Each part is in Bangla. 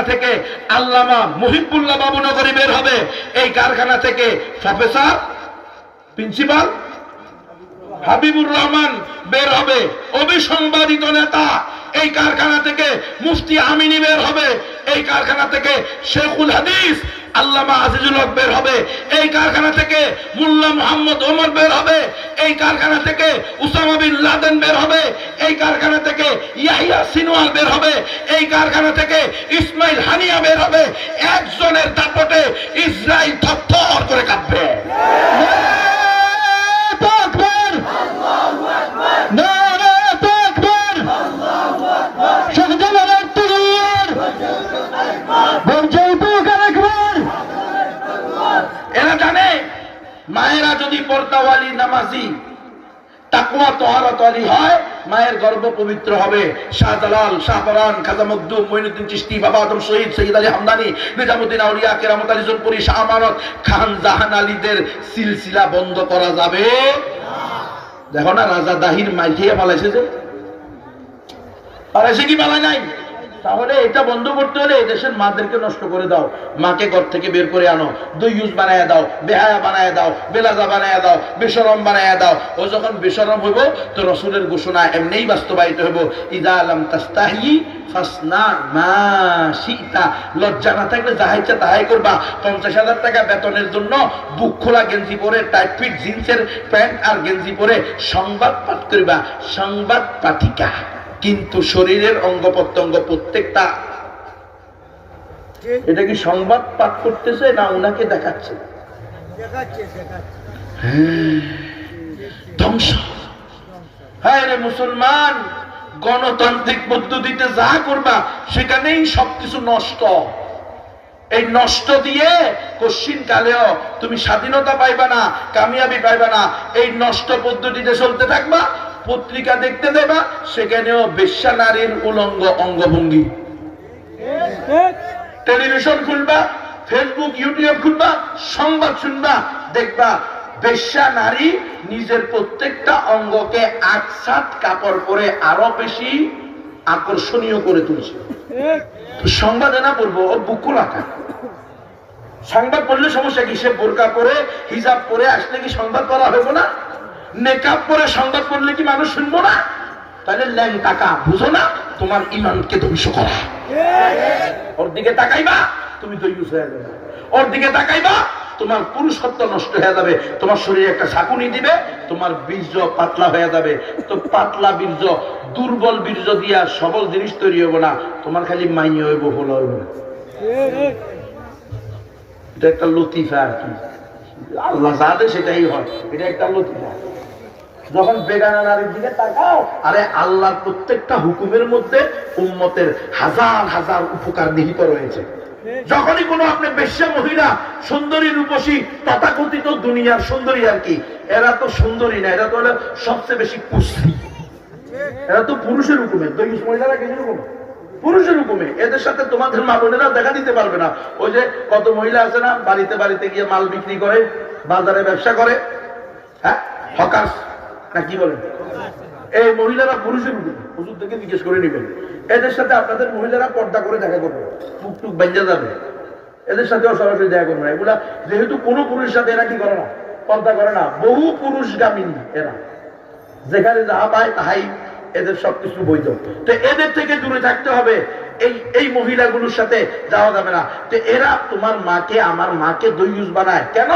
কারখানা থেকে আল্লামা মুহিবুল্লাহ বাবুনগরী বের হবে। এই কারখানা থেকে প্রফেসর, প্রিন্সিপাল হাবিবুর রহমান বের হবে। অবিসংবাদিত নেতা এই কারখানা থেকে মুফতি আমিনী বের হবে। এই কারখানা থেকে শেখুল হাদিস আল্লামা আজিজুল হক বের হবে। এই কারখানা থেকে মুল্লা মোহাম্মদ ওমর বের হবে। এই কারখানা থেকে উসামা বিন লাদেন বের হবে। এই কারখানা থেকে ইয়াহিয়া সিনওয়াল বের হবে। এই কারখানা থেকে ইসমাইল হানিয়া বের হবে। একজনের দাপটে ইসরায়েল থর করে কাঁপবে আকবর নারে আকবর শাহজালালের তরুণ বঞ্চিত আকবর এরা জানে মায়েরা যদি নামাজি। তাকুয়া তোহারত হয়, মায়ের গর্ব পবিত্র হবে। শাহজালাল, শাহপরান খাজা মকদুম চিশতি, বাবা আদম শহীদ, সৈয়দ আলী হামদানি, নিজামুদ্দিন আউলিয়া, কেরামত আলী জনপুরি, শাহ আমানত, খান জাহান আলীদের সিলসিলা বন্ধ করা যাবে। দেখো না, রাজা দাহির মাই খেয়ে পালাইছে যে। পালাইছে কি, পালাই নাই? তাহলে এটা বন্ধ করতে হলে এই দেশের মাদেরকে নষ্ট করে দাও। মাকে ঘর থেকে বের করে আনো। দুই ইউজ বানায় দাও, বেহায়া বানায় দাও, বেলাজা বানায় দাও বেসরম বানায় দাও। ও যখন বেসরম হইব, তো রসুলের ঘোষণা এমনিই বাস্তবায়িত হইব, ইদা আলম তাস্তাহি লজ্জা না থাকলে যাহা ইচ্ছা তাহাই করবা। পঞ্চাশ হাজার টাকা বেতনের জন্য বুক খোলা গেঞ্জি পরে, টাইট ফিট জিন্সের প্যান্ট আর গেঞ্জি পরে সংবাদ পাঠ করিবা। সংবাদ পাঠিকা। কিন্তু শরীরের অঙ্গ প্রত্যঙ্গ প্রত্যেকটা। এটা কি সংবাদ পাঠ করতেছে না ওনাকে দেখাচ্ছে। হ্যাঁ, ধ্বংস। হ্যাঁ রে মুসলমান গণতান্ত্রিক পদ্ধতিতে যা করবা সেখানেই সবকিছু নষ্ট। এই নষ্ট দিয়ে কশ্চিন কালেও তুমি স্বাধীনতা পাইবা না কামিয়াবি পাইবা না এই নষ্ট পদ্ধতিতে চলতে থাকবা পত্রিকা দেখতে দেবা, সেখানেও বেশ্যা নারীর উলঙ্গ অঙ্গভঙ্গি। টেলিভিশন খুলবা, ফেসবুক, ইউটিউব খুলবা, সংবাদ শুনবা, দেখবা বেশ্যা নারী নিজের প্রত্যেকটা অঙ্গকে আকসাত কাপড় পরে আরও বেশি আকর্ষণীয় করে তুলছে। সংবাদে না পড়ব, ও বুকুল আঁকা সংবাদ পড়লে সমস্যা কি? সে বোরকা পরে, হিজাব পরে আসলে কি সংবাদ পড়া হবে না? নেকাব পরে সংবাদ পড়লে কি মানুষ শুনব না? তাহলে ল্যাং টাকা বুঝো না? তোমার ইমানকে ধ্বংস করা। ওর দিকে তাকাইবা, তুমি তো ইউজ হয়ে যাবে। ওর দিকে তাকাইবা, তোমার পুরুষত্ব নষ্ট হয়ে যাবে। তোমার শরীরে একটা শাকুনি দিবে, তোমার বীর্য পাতলা হয়ে যাবে। তো পাতলা বীর্য, দুর্বল বীর্য দিয়া সবল জিনিস তৈরি হব না। তোমার খালি মাইয়ে হইব, হল হইব। না এটা একটা লতিফা আর কি। আল্লাহ যা দেয় সেটাই হয়। এটা একটা লতিফা। যখন বেগানা নারীর দিকে তাকাও, আরে আল্লাহর প্রত্যেকটা হুকুমের মধ্যে উম্মতের হাজার হাজার উপকার নিহিত রয়েছে। যখনই কোনো আপনি বেশ্যা মহিলা, সুন্দরী রূপসী, তথাকথিত দুনিয়ার সুন্দরী আর কি, এরা তো সুন্দরী না, এরা তো হলো সবচেয়ে বেশি কুশ্রী এরা তো পুরুষের হুকুমে দৈনিক মহিলারা কিছু রকম পুরুষের হুকুমে, এদের সাথে তোমাদের মা বোনেরা দেখা দিতে পারবে না। ওই যে কত মহিলা আছে না, বাড়িতে বাড়িতে গিয়ে মাল বিক্রি করে, বাজারে ব্যবসা করে হ্যাঁ? হকার্স না, কি বলেন? এই মহিলারা পুরুষের হুজুর থেকে জিজ্ঞেস করে নেবেন। এদের সাথে আপনাদের মহিলারা পর্দা করে দেখা করবে টুক টুক বেঞ্জা যাবে। এদের সাথেও সরাসরি দেখা করবে না। এগুলা যেহেতু কোনো পুরুষের সাথে এরা কি করে না? পর্দা করে না। বহু পুরুষগামিনী এরা। যেখানে যাহা পায় তাহাই এদের সবকিছু বৈধ। তো এদের থেকে দূরে থাকতে হবে। এই এই মহিলাগুলোর সাথে যাওয়া যাবে না। তো এরা তোমার মাকে আমার মাকে ইউজ বানায়। কেন?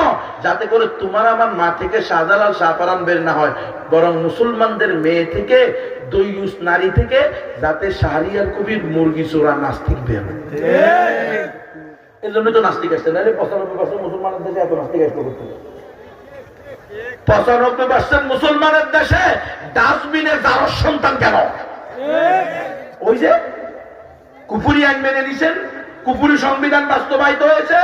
যাতে করে তোমার আমার মা থেকে শাহজালাল শাহপারান বের না হয়। বরং মুসলমানদের মেয়ে থেকে ইউজ নারী থেকে যাতে শাহরিয়ার কবির মুরগি চোরা নাস্তিক বের হয়। এই জন্য তো নাস্তিক আসছে। না রে পঁচানব্বই পার্সেন্ট মুসলমানের দেশে এত নাস্তিক আসতে করতে পঁচানব্বই পার্সেন্ট মুসলমানের দেশে ডাস্টবিনে যাওয়ার সন্তান কেন? ওই যে কুপুরি আইন মেনে নিছেন কুপুরি সংবিধান বাস্তবায়িত হয়েছে,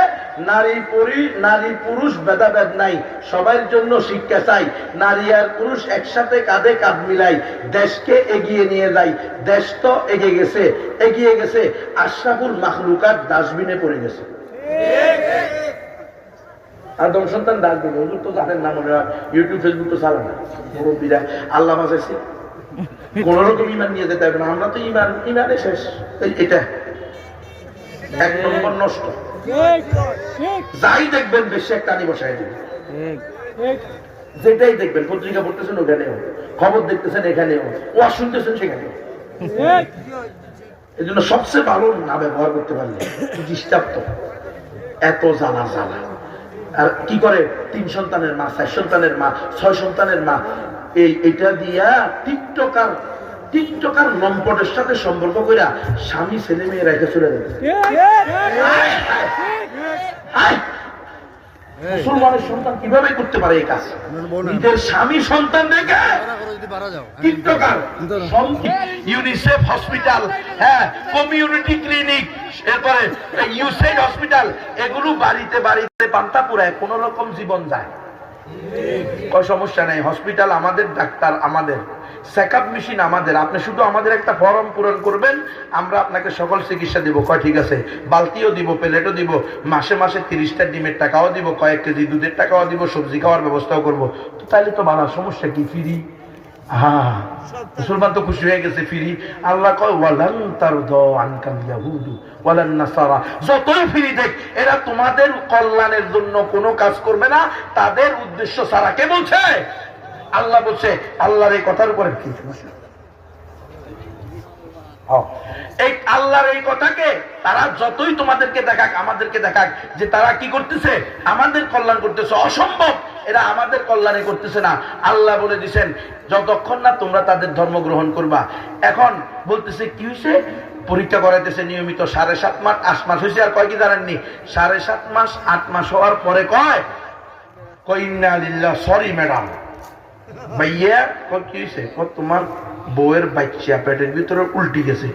নারী পরি নারী পুরুষ ভেদাভেদ নাই, সবার জন্য শিক্ষা চাই, নারী আর পুরুষ একসাথে কাঁধে কাঁধ মিলাই, দেশকে এগিয়ে নিয়ে যাই, দেশ তো এগিয়ে গেছে এগিয়ে গেছে, আশরাফুল মাহলুকার ডাস্টবিনে পড়ে গেছে। আদম সন্তান ডাস্টবিন, হুজুর তো জানেন না মনে হয়, ইউটিউব, ফেসবুক তো চালান না। মুরব্বীরা, আল্লাহ বাঁচাইছে। কোন রকম ইমান নিয়ে যেতে হবে না, আমরা তো ইমান ইমানে শেষ। এটা এক নম্বর নষ্ট। যাই দেখবেন, বেশি একটা আনি দিবে যেটাই দেখবেন, পত্রিকা পড়তেছেন ওখানেও খবর দেখতেছেন এখানেও শুনতেছেন এই জন্য সবচেয়ে ভালো না ব্যবহার করতে পারলে, ডিস্টার্ব এত জ্বালা জ্বালা। আর কি করে? তিন সন্তানের মা, চার সন্তানের মা, ছয় সন্তানের মা এই এটা দিয়া টিকটকার টিকটকার লম্পটের সাথে সম্পর্ক কইরা স্বামী ছেলে মেয়ে রেখে চলে যাবে। মুসলমানের সন্তান কীভাবে করতে পারে এই কাজ? নিজের স্বামী সন্তান টিকটকার ইউনিসেফ হসপিটাল হ্যাঁ কমিউনিটি ক্লিনিক এরপরে ইউসেড হসপিটাল এগুলো বাড়িতে বাড়িতে পান্তা পুরায় কোন রকম জীবন যায় কোনো সমস্যা নেই। হসপিটাল আমাদের, ডাক্তার আমাদের। চেক আপ মেশিন আমাদের। আপনি শুধু আমাদের একটা ফর্ম পূরণ করবেন, আমরা আপনাকে সকল চিকিৎসা দিব। কয়, ঠিক আছে? বালতিও দিব, প্লেটও দিব, মাসে মাসে তিরিশটা ডিমের টাকাও দিব, কয়েক কেজি দুধের টাকাও দিব, সবজি খাওয়ার ব্যবস্থাও করব। তাহলে তো ভালো সমস্যা কি? ফিরি? হ্যাঁ মুসলমান তো খুশি হয়ে গেছে ফিরি। আল্লাহ কয় তার যতই ফিরি দেখ, এরা তোমাদের কল্যাণের জন্য কোনো কাজ করবে না, তাদের উদ্দেশ্য সারা কে বলছে? আল্লাহ বলছে, আল্লাহর এই কথার উপরে কি হ্যাঁ। এই আল্লাহর এই কথাকে তারা যতই তোমাদেরকে দেখাক, আমাদেরকে দেখাক, যে তারা কি করতেছে? আমাদের কল্যাণ করতেছে। অসম্ভব। এরা আমাদের কল্যাণে করতেছে না। আল্লাহ বলে দিছেন, যতক্ষণ না তোমরা তাদের ধর্ম গ্রহণ করবা। এখন বলতেছে, কি হয়েছে পরীক্ষা করাইতেছে নিয়মিত সাড়ে সাত মাস, আট মাস হয়েছে আর কয় কি জানেননি? সাড়ে সাত মাস, আট মাস হওয়ার পরে কয়? লিল্লাহ, সরি ম্যাডাম। ভাইয়া কি হয়েছে তোমার বউয়ের বাচ্চা পেটের ভিতরে উল্টি গেছে।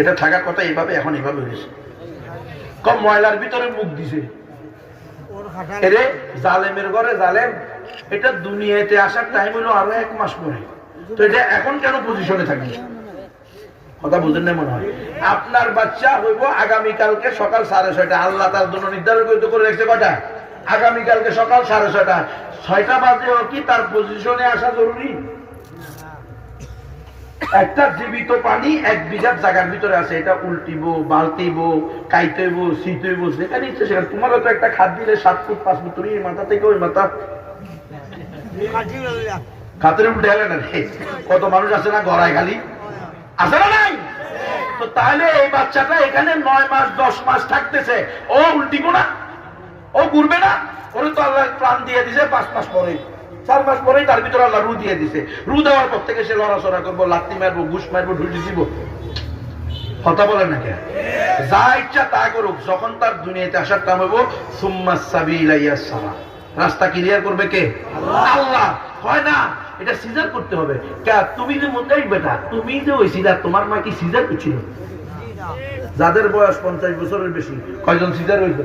এটা থাকার কথা এইভাবে, এখন এইভাবে হয়েছে কম ময়লার ভিতরে মুখ দিছে। জালেমের ঘরে জালেম, এটা দুনিয়াতে আসার টাইম হলো আরও এক মাস পরে। তো এটা এখন কেন পজিশনে থাকি? কথা বুঝেন না মনে হয়? আপনার বাচ্চা হইব আগামীকালকে সকাল সাড়ে ছয়টা। আল্লাহ তার জন্য নির্ধারণ করে রেখেছে কটা আগামীকালকে সকাল সাড়ে ছয়টা। ছয়টা বাজে কি তার পজিশনে আসা জরুরি? একটা জীবিত পানি এক বিঘাত জায়গার ভিতরে আছে। এটা উল্টিব বালতিব কাইতেব শীতইব, যেখানে ইচ্ছে সেখানে। তোমারও তো একটা খাদ দিলে সাত ফুট, পাঁচ ফুট, তুমি এই মাথা থেকে ওই মাথা। খাতের উল্টে গেলে না কত মানুষ আছে না গড়ায় খালি? আছে না নাই? তো তাহলে এই বাচ্চাটা এখানে নয় মাস, দশ মাস থাকতেছে। ও উল্টিব না। ও ঘুরবে না। ওরে তো আল্লাহ প্রাণ দিয়ে দিছে, পাঁচ মাস পরে। চার মাস পরেই তার ভিতরে আল্লাহ রু দিয়ে দিছে। রু দেওয়ার পর থেকে সে লড়াচড়া করব লাত্তি মারবো ঘুষ মারবো ঢুসি দিব। কথা বলেন না কেন? যা ইচ্ছা তা করুক যখন তার দুনিয়াতে আসার টাইম হইব সুম্মা সাবিলা ইয়াসসালা রাস্তা ক্লিয়ার করবে কে? আল্লাহ। হয় না এটা সিজার করতে হবে। তুমি যে মন্দাই বেটা তুমি যে ওই সিজার তোমার মা কি সিজার করছিল? যাদের বয়স পঞ্চাশ বছরের বেশি কয়জন সিজার হয়েছে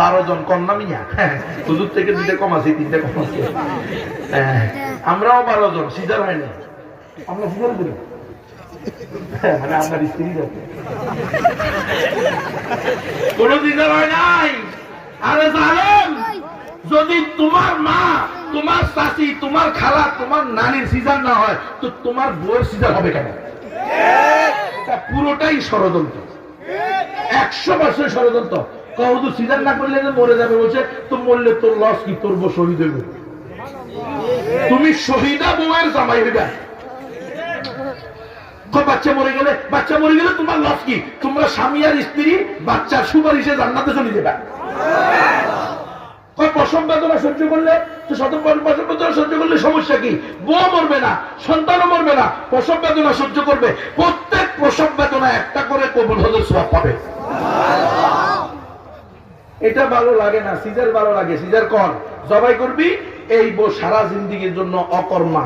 বারো জন কন্যা মিয়া। হুজুর থেকে দুইটা কম আছে তিনটা কম আছে। হ্যাঁ, আমরাও বারো জন সিজার হয় না আমরা সিজার করি। মানে স্ত্রী কোন সিজার হয় নাই। আরে জানেন যদি তোমার মা তোমার চাচি তোমার খালা তোমার নানির সিজার না হয় তো তোমার বউয়ের সিজার হবে কেন? পুরোটাই ষড়যন্ত্র। একশো পার্সেন্ট ষড়যন্ত্র। কহদু সিজার না করলে মরে যাবে। বলছে, তো মরলে তোর লস কি? তোর বউ শহীদ হইবে। তুমি শহীদা বউয়ের জামাই হইবা। বাচ্চা মরে গেলে, বাচ্চা মরে গেলে তোমার লস কি? তোমরা স্বামী আর স্ত্রী, বাচ্চার সুপারিশে জান্নাতে চলে যাবে। প্রসব বেদনা সহ্য করলে প্রসব বেদনা সহ্য করলে সমস্যা কি? বউ মরবে না, সন্তানও মরবে না প্রসব বেদনা সহ্য করবে। প্রত্যেক প্রসব বেদনা একটা করে কবুল হজর সব পাবে। এটা ভালো লাগে না, সিজার ভালো লাগে, সিজার কর। জবাই করবি, এই বউ সারা জিন্দিগির জন্য অকর্মা,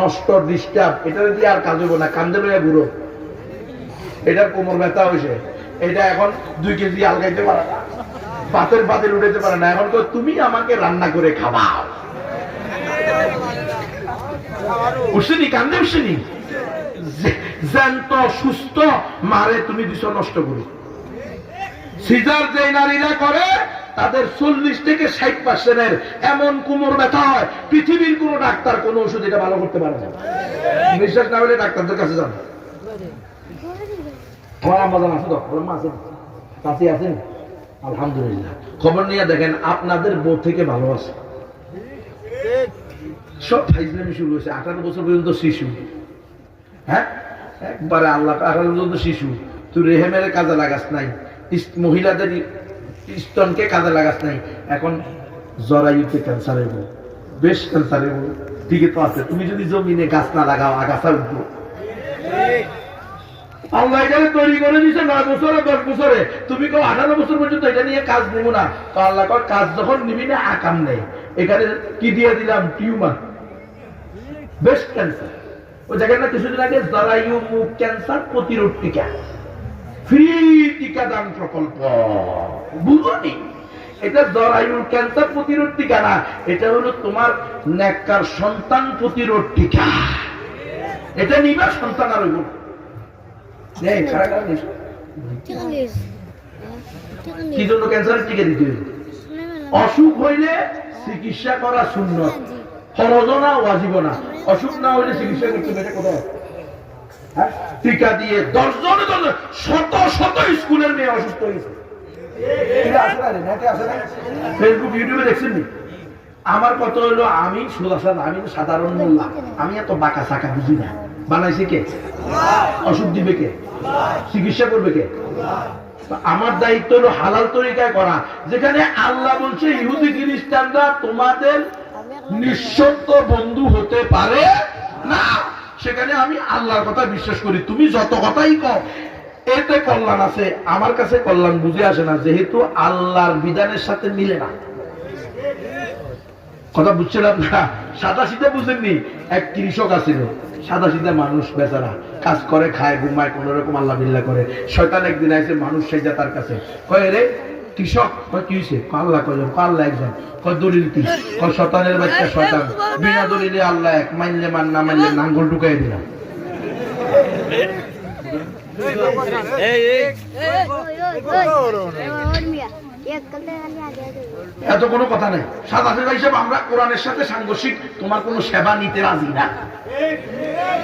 নষ্ট ডিস্টার্ব এটা দিয়ে আর কাজ হইব না, কান্দে লইয়া ঘুরো। এটার কোমর ব্যথা হয়েছে এটা এখন দুই কেজি আলগাইতে পারে না পাতের পাতিল উঠাইতে পারে না। এখন তো তুমি আমাকে রান্না করে খাওয়াও। উঠছেনি কান্দে উঠছেনি জ্যান্ত, সুস্থ, মারে তুমি দিছ নষ্ট করে। সিজার যে নারীরা করে, তাদের চল্লিশ থেকে ষাট পার্সেন্টের এমন কোমর ব্যথা হয়, পৃথিবীর কোন ডাক্তার কোন ওষুধ এটা ভালো করতে পারে না। বিশ্বাস না হলে ডাক্তারদের কাছে যান। মা আছেন আলহামদুলিল্লাহ। খবর নিয়ে দেখেন, আপনাদের বউ থেকে ভালো আছে সব ফাইজলামি শুরু হয়েছে। আঠারো বছর পর্যন্ত শিশু। হ্যাঁ? একবারে আল্লাহ, আঠারো পর্যন্ত শিশু। তুই রেহেমের কাজে লাগাস নাই। মহিলাদের স্তনকে কাজে লাগাস নাই। এখন জরায়ুতে ক্যান্সার হইব বেশ ক্যান্সার হইব, ঠিকই তো আছে। তুমি যদি জমিনে গাছ না লাগাও, আগাছা উঠবো। আল্লাহ তৈরি করে দিছে নয় বছরে, দশ বছরে। তুমি কেউ আঠারো বছর পর্যন্ত এটা নিয়ে কাজ নেব না। তো আল্লাহ কয়, কাজ যখন নিবি না, আকাম নেই। এখানে কি দিয়ে দিলাম? টিউমার। বেস্ট ক্যান্সার ওই না কিছুদিন আগে জরায়ু মুখ ক্যান্সার প্রতিরোধ টিকা। ফ্রি টিকাদান প্রকল্প। বুঝনি? এটা জরায়ুর ক্যান্সার প্রতিরোধ টিকা না এটা হলো তোমার নেককার সন্তান প্রতিরোধ টিকা। এটা নিবা সন্তান আর নিস। কি জন্য ক্যান্সারের টিকা দিতে অসুখ হইলে চিকিৎসা করা শূন্য। ফরজ না ওয়াজিব না অসুখ না হইলে চিকিৎসা করতে হবে, কোথায়? টিকা দিয়ে দশ জন শত শত স্কুলের মেয়ে অসুস্থ হয়েছে? ফেসবুক ইউটিউবে দেখছেন আমার কত হলো আমি আমি সাধারণ মোল্লা। আমি এত বাঁকা চাকা বুঝি না। বানাইছি কে? অসুখ দিবে কে? চিকিৎসা করবে কে? আমার দায়িত্ব হলো হালাল তরিকায় করা। যেখানে আল্লাহ বলছে ইহুদি খ্রিস্টানরা তোমাদের নিঃশব্দ বন্ধু হতে পারে না। সেখানে আমি আল্লাহর কথা বিশ্বাস করি। তুমি যত কথাই কও, এতে কল্যাণ আছে। আমার কাছে কল্যাণ বুঝে আসে না, যেহেতু আল্লাহর বিধানের সাথে মিলে না। কথা বুঝছিলাম না? সাদা সিধা বুঝেননি? এক কৃষক আছিল। সাদা সিধা মানুষ বেচারা, কাজ করে, খায়, ঘুমায় কোন রকম আল্লাহ করে। শয়তান একদিন আছে মানুষ সেজা তার কাছে। কয় রে কৃষক? কয় কি হয়েছে আল্লাহ কয়জন? কয় আল্লাহ একজন। কয় দলিল কি? কয় শতানের বাচ্চা শয়তান বিনা দলিলে আল্লাহ এক মাইনলে মান না মানলে নাঙ্গল ঢুকাই দিলাম এত কোনো কথা নেই। সাদা সেবা হিসেবে আমরা কোরআনের সাথে সাংঘর্ষিক। তোমার কোনো সেবা নিতে রাজি না।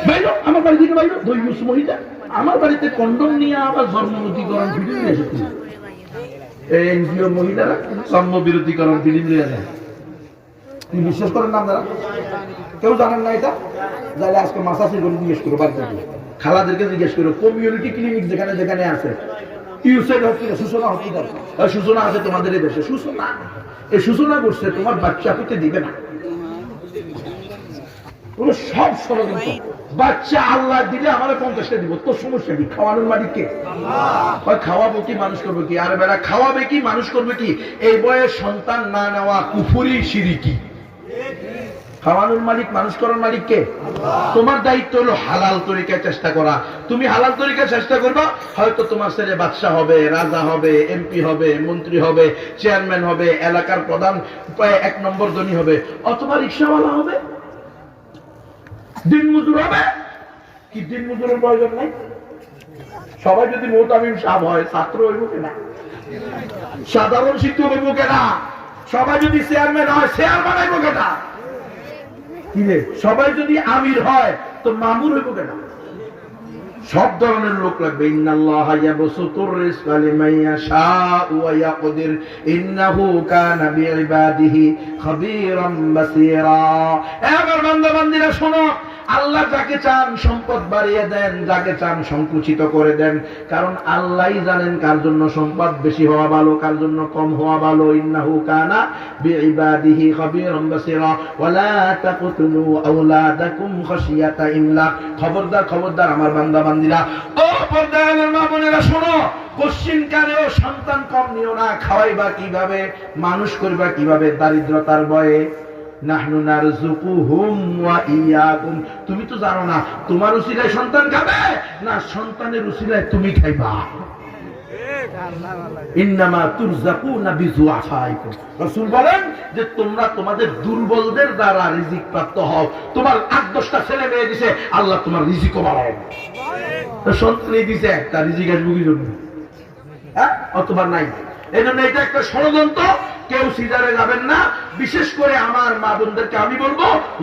বাইরো আমার বাড়ি থেকে বাইরো। দৈবস মহিলা। আমার বাড়িতে কন্ডম নিয়ে আবার জন্মনতিকরণ ফিল্ম নিয়ে এসেছিল এনজিও মহিলারা জন্ম বিরোধীকরণ ফিল্ম নিয়ে যায় বিশ্বাস করেন না আপনারা? কেউ জানেন না এটা? যাইলে আজকে মাসাসি করে জিজ্ঞেস করো, বাড়িতে খালাদেরকে জিজ্ঞেস করো কমিউনিটি ক্লিনিক যেখানে যেখানে আছে ইউসাইড হসপিটাল সূচনা হসপিটাল সূচনা আছে তোমাদের এই দেশে সূচনা এই সূচনা করছে, তোমার বাচ্চা হইতে দিবে না। সব ষড়যন্ত্র। বাচ্চা আল্লাহ দিলে আমার পঞ্চাশটা দিব। তোর সমস্যা কি? খাওয়ানোর মালিক কে? খাওয়াবো কি, মানুষ করবে কি? আরে বেড়া, খাওয়াবে কি, মানুষ করবে কি? এই বয়স সন্তান না নেওয়া কুফুরি সিরিকি। খাওয়ানোর মালিক, মানুষ করার মালিক কে? তোমার দায়িত্ব হলো হালাল তরিকায় চেষ্টা করা। তুমি হালাল তরিকায় চেষ্টা করবা, হয়তো তোমার ছেলে বাদশাহ হবে, রাজা হবে এমপি হবে, মন্ত্রী হবে চেয়ারম্যান হবে, এলাকার প্রধান, এক নম্বর ধনী হবে, অথবা রিক্সাওয়ালা হবে। দিন মজুর হবে? কি দিন মজুরের প্রয়োজন নাই? সবাই যদি মোতামিম হয়, ছাত্র সাধারণ শিক্ষক হইব কেনা সবাই যদি চেয়ারম্যান হয় চেয়ারম্যান হইব কেনা সবাই যদি আমির হয়, তো মামুর হইব কেনা সব ধরনের লোক লাগবে। ইন্নাল্লাহ ইয়াবসুতুর ওয়া ইয়াকদির। ইন্নাহু কানা বিইবাদিহি খাবীরাম বাসীরা। এ আমার বান্দা বান্দীরা শোনো আল্লাহ যাকে চান সম্পদ বাড়িয়ে দেন, যাকে চান সংকুচিত করে দেন। কারণ আল্লাহ জানেন কার জন্য সম্পদ বেশি হওয়া ভালো, কার জন্য কম হওয়া ভালো। ইন্নাহু কানা বিইবাদিহি খাবীরাম বাসীরা। ওয়ালা তাকতুলু আওলাদাকুম খাশিয়াতা ইমলাক খবরদার খবরদার আমার বান্দা বান্দিরা ও পর্দায়ালের মা বোনেরা, শোনো, কোশ্চিন কালেও সন্তান কম নিও না। খাওয়াইবা কীভাবে, মানুষ করবা কীভাবে, দারিদ্রতার ভয়ে। নাহনু ওয়া ইয়াকুম। তুমি তো জানো না, তোমার উসিলায় সন্তান খাবে না সন্তানের উসিলায় তুমি খাইবা। ইন্নামা বলেন যে তোমরা তোমাদের দুর্বলদের দ্বারা রিজিক প্রাপ্ত হও। তোমার আট দশটা ছেলে মেয়ে দিছে, আল্লাহ তোমার রিজিকও বাড়ায় সন্তানই দিছে একটা, রিজিক আসবে কি জন্য হ্যাঁ নাই। এই জন্য এটা একটা ষড়যন্ত্র কেউ সিজারে যাবেন না। বিশেষ করে আমার মা বোনদেরকে আমি বলব,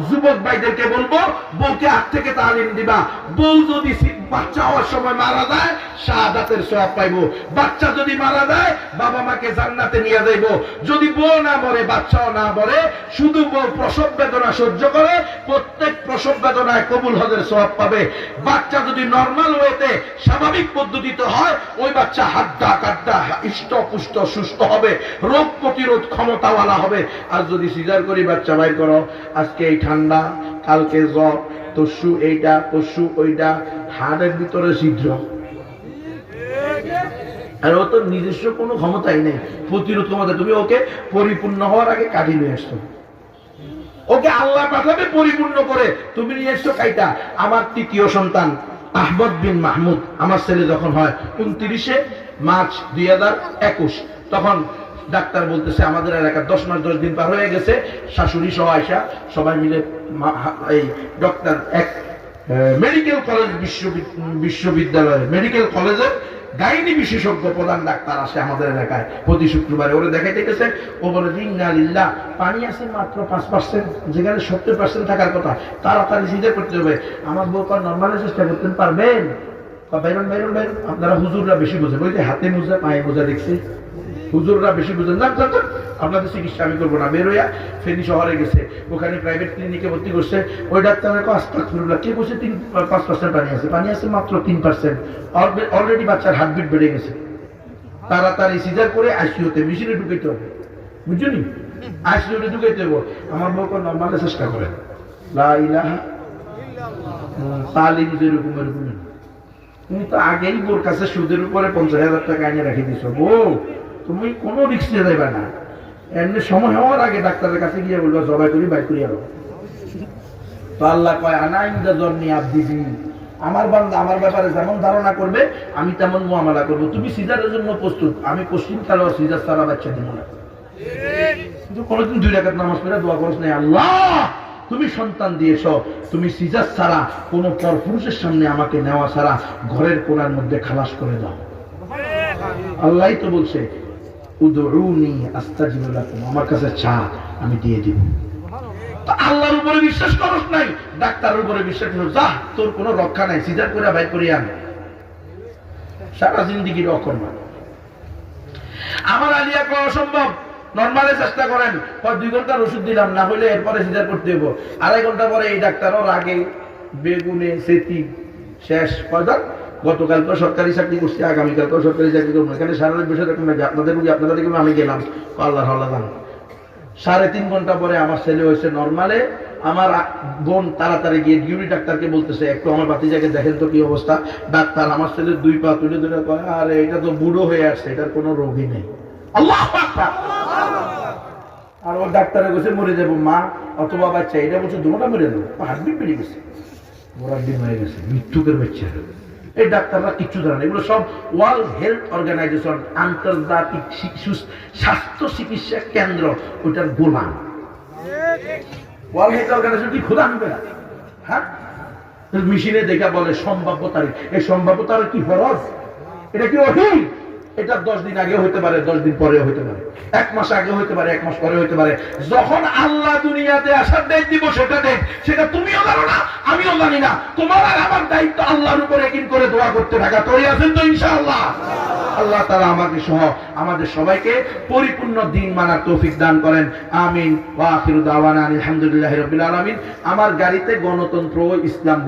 যুবক ভাইদেরকে বলব, বউকে হাত থেকে তালিম দিবা। বউ যদি বাচ্চা হওয়ার সময় মারা যায়, শাহাদাতের সওয়াব পাইবো। বাচ্চা যদি মারা যায়, বাবা মাকে জান্নাতে নিয়ে যাইবো। যদি বউ না মরে, বাচ্চাও না মরে, শুধু বউ প্রসব বেদনা সহ্য করে, প্রত্যেক প্রসব বেদনায় কবুল হজের সওয়াব পাবে। বাচ্চা যদি নর্মাল ওয়েতে স্বাভাবিক পদ্ধতিতে হয়, ওই বাচ্চা হাড্ডা কাড্ডা ইষ্ট পুষ্ট সুস্থ হবে। রোগ প্রতিরোধ ক্ষমতাওয়ালা হবে। আর যদি সিজার করি, বাচ্চা বাইর করো। আজকে এই ঠান্ডা, কালকে জ্বর তসু এইটা পশু ওইটা হাড়ের ভিতরে ছিদ্র। আর ও তো নিজস্ব কোনো ক্ষমতাই নেই। প্রতিরোধ ক্ষমতা, তুমি ওকে পরিপূর্ণ হওয়ার আগে কাটিয়ে নিয়ে আসতো ওকে আল্লাহ পাঠাবে পরিপূর্ণ করে। তুমি নিয়ে এসছো কাইটা। আমার তৃতীয় সন্তান, আহমদ বিন মাহমুদ। আমার ছেলে যখন হয় উনত্রিশে মার্চ দুই হাজার একুশ। তখন ডাক্তার বলতেছে, আমাদের এলাকার দশ মাস দশ দিন পার হয়ে গেছে, শাশুড়ি সহ আয়সা সবাই মিলে এই ডক্টর এক মেডিকেল কলেজ বিশ্ববিদ্যালয় মেডিকেল কলেজের গাইনি বিশেষজ্ঞ প্রধান ডাক্তার আসে আমাদের এলাকায় প্রতি শুক্রবারে। ওরা দেখাইতে গেছে ও বলে পানি আছে মাত্র পাঁচ পার্সেন্ট যেখানে সত্তর পার্সেন্ট থাকার কথা। তাড়াতাড়ি সিজে করতে হবে। আমার বউ কর নর্মালে চেষ্টা করতে পারবেন? আপনারা হুজুররা বেশি ওই যে হাতে মোজা, পায়ে মোজা দেখছি। হুজুররা বেশি বুঝেন না। আপনাদের চিকিৎসা আমি করব না। বের হইয়া ফেনী শহরে গেছে। ওখানে প্রাইভেট ক্লিনিকে ভর্তি করছে। ওই ডাক্তারের আস্তাকুরুল্লাহ কে বসে তিন, পাঁচ পার্সেন্ট পানি আছে? পানি আছে মাত্র তিন পার্সেন্ট অলরেডি বাচ্চার হার্টবিট বেড়ে গেছে। তারা তাড়াতাড়ি সিজার করে আইসিউতে মেশিনে ঢুকাইতে হবে। বুঝলি আইসিউতে ঢুকাইতে হবে। আমার বউ নর্মালে চেষ্টা করে লা ইলাহা তালিম যেরকম এরকম তুমি তো আগেই বোর কাছে সুদের উপরে পঞ্চাশ হাজার টাকা এনে রেখে দিছো বউ তুমি কোনো রিক্স নিয়ে যাবে না। এমনি সময় হওয়ার আগে ডাক্তারের কাছে গিয়ে বলব, জবাই করি, বাই করি আরও। তো আল্লাহ কয় আনাইন্দা জন্মি আব্দিবি আমার বান্দা, আমার ব্যাপারে যেমন ধারণা করবে, আমি তেমন মোয়ামলা করব। তুমি সিজারের জন্য প্রস্তুত। আমি পশ্চিম কালো সিজার সারা বাচ্চা দিব না। কিন্তু কোনোদিন দুই রাকাত নামাজ পড়ে দোয়া করছ নাই। আল্লাহ, তুমি সন্তান দিয়েছ। তুমি সিজার ছাড়া, কোনো পরপুরুষের সামনে আমাকে নেওয়া ছাড়া ঘরের কোনার মধ্যে খালাস করে দাও। আল্লাহ তো বলছে উদরুনি আস্তাজিবু আমার কাছে চা, আমি দিয়ে দিব। আল্লাহর উপরে বিশ্বাস করস নাই, ডাক্তারের উপরে বিশ্বাস করস, যা, তোর কোনো রক্ষা নাই, সিজার করে করে আন সারা আমার আলিয়া করা অসম্ভব, নর্মালে চেষ্টা করেন, পর দুই ঘণ্টার ওষুধ দিলাম, না হলে এরপরে সিজার করতে দেবো আড়াই ঘণ্টা পরে এই ডাক্তারও আগে বেগুনে, সেতি, শেষ কয়টা গতকাল তো সরকারি চাকরি করছি আগামীকাল তো সরকারি চাকরি করব। এখানে সারা থাকুন না আপনাদের রুগী আপনারা দেখবেন আমি গেলাম। আল্লাহ আল্লাহ জান। সাড়ে তিন ঘণ্টা পরে আমার ছেলে হয়েছে নর্মালে। আমার বোন তাড়াতাড়ি গিয়ে ডিউটি ডাক্তারকে বলতেছে, একটু আমার বাতিজাকে দেখেন তো কি অবস্থা। ডাক্তার আমার ছেলের দুই পা তুলে তুলে কয়, আরে, এটা তো বুড়ো হয়ে আসছে, এটার কোনো রোগী নেই। আল্লাহ। আর ওর ডাক্তারে গেছে মরে যাব, মা। অথবা বাচ্চা, এটা বলছে, দুটা মরে যাব। হার্টবিট বেড়ে গেছে। মোরার ডিম হয়ে গেছে মৃত্যুকের বাচ্চা। এই ডাক্তাররা কিচ্ছু জানে না। এগুলো সব ওয়ার্ল্ড হেলথ অর্গানাইজেশন আন্তর্জাতিক স্বাস্থ্য চিকিৎসা কেন্দ্র, ওইটার গোলাম। ওয়ার্ল্ড হেলথ অর্গানাইজেশন কি খোদা না? হ্যাঁ? মেশিনে দেখা বলে সম্ভাব্য তারিখ এই সম্ভাব্য তারিখ কি ফরজ এটা কি অহিম এটা দশ দিন আগে হতে পারে, দশ দিন পরে হতে পারে। এক মাস আগে হতে পারে, এক মাস পরে হতে পারে। যখন আল্লাহ দুনিয়াতে আসার ডেট দিব, সেটা ডেট সেটা তুমিও জানো না, আমিও জানি না। তোমার আর আমার দায়িত্ব আল্লাহর উপরে একদিন করে দোয়া করতে থাকা। তৈরি আছেন তো ইনশাআল্লাহ? আল্লাহ তারা আমাকে সহ আমাদের সবাইকে পরিপূর্ণ দিন মানার তৌফিক দান করেন। আমিন। ওয়া আখিরু দাওয়ানা আলহামদুলিল্লাহি রাব্বিল আলামিন। আমার গাড়িতে গণতন্ত্র ইসলাম